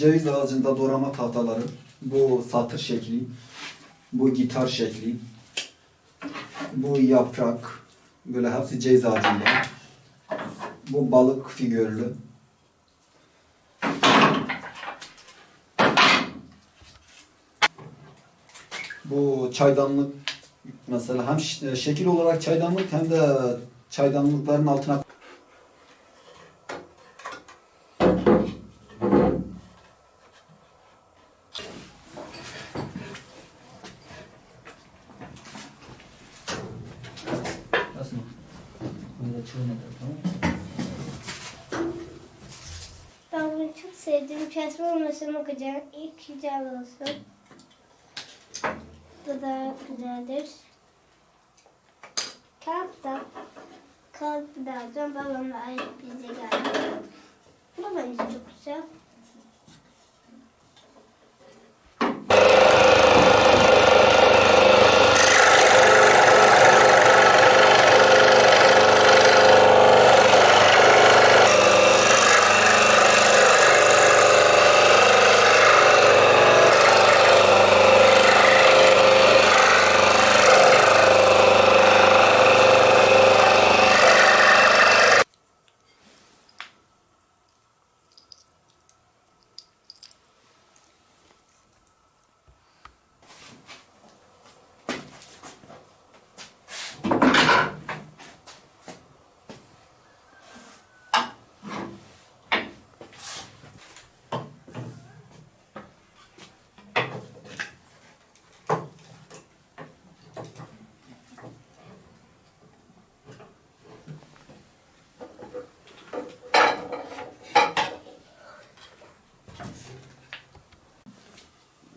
ceviz ağacında doğrama tahtaları. Bu satır şekli. Bu gitar şekli. Bu yaprak. Böyle hepsi ceviz ağacında. Bu balık figürlü. Bu çaydanlık mesela hem şekil olarak çaydanlık hem de çaydanlıkların altına Böyle çığırmadı tamam mı? Ben bunu çok sevdim. Kesme olmasın okuyacağım. İlk güzel olsun. Bu da güzeldir. Kağıt da kağıt birazdan babamla ait bize geldi. Bu da bence çok güzel.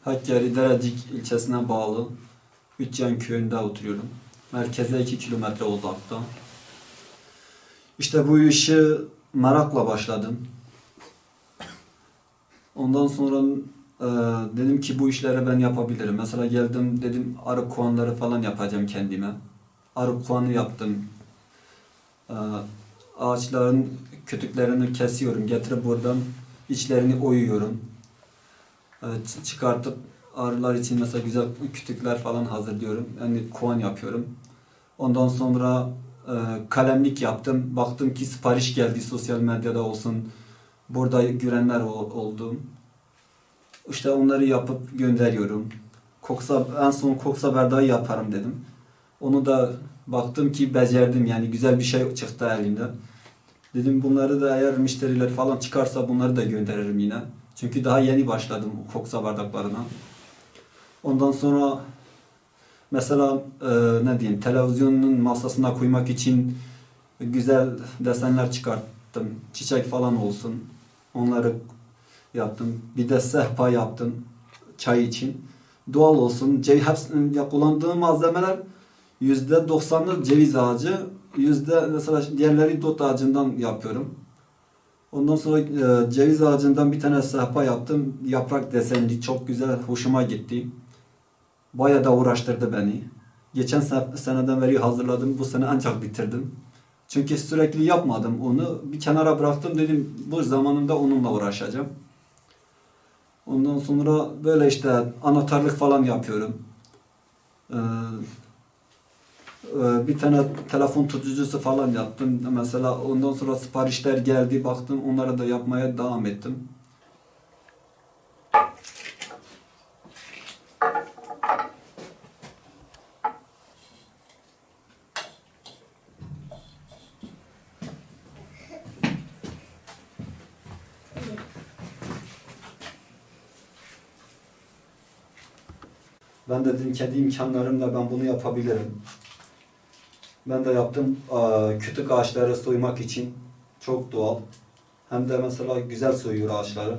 Hakkari Derecik ilçesine bağlı Üçcan köyünde oturuyorum. Merkeze 2 kilometre uzakta. İşte bu işi merakla başladım. Ondan sonra e, dedim ki bu işleri ben yapabilirim. Mesela geldim dedim arı kovanları falan yapacağım kendime. Arı kovanı yaptım. E, ağaçların kütüklerini kesiyorum. Getirip buradan içlerini oyuyorum. Çıkartıp arılar için mesela güzel kütükler falan hazırlıyorum. Yani kovan yapıyorum. Ondan sonra e, kalemlik yaptım. Baktım ki sipariş geldi sosyal medyada olsun. Burada görenler ol- oldu. İşte onları yapıp gönderiyorum. Koksa, en son koksa berdağı yaparım dedim. Onu da baktım ki becerdim yani güzel bir şey çıktı elimden. Dedim bunları da eğer müşteriler falan çıkarsa bunları da gönderirim yine. Çünkü daha yeni başladım koksa bardaklarına. Ondan sonra mesela e, ne diyeyim televizyonun masasına koymak için güzel desenler çıkarttım. Çiçek falan olsun. Onları yaptım. Bir de sehpa yaptım çay için. Doğal olsun. Cev, hepsi, ya kullandığım malzemeler yüzde doksanı ceviz ağacı, yüzde mesela diğerleri dut ağacından yapıyorum. Ondan sonra e, ceviz ağacından bir tane sehpa yaptım. Yaprak desenli, çok güzel, hoşuma gitti. Bayağı da uğraştırdı beni. Geçen se- seneden beri hazırladım, bu sene ancak bitirdim. Çünkü sürekli yapmadım onu. Bir kenara bıraktım dedim bu zamanında onunla uğraşacağım. Ondan sonra böyle işte anahtarlık falan yapıyorum. Ee, bir tane telefon tutucusu falan yaptım. Mesela ondan sonra siparişler geldi baktım onları da yapmaya devam ettim. Ben de dedim kendi imkanlarımla ben bunu yapabilirim. Ben de yaptım kütük ağaçları soymak için çok doğal. Hem de mesela güzel soyuyor ağaçları.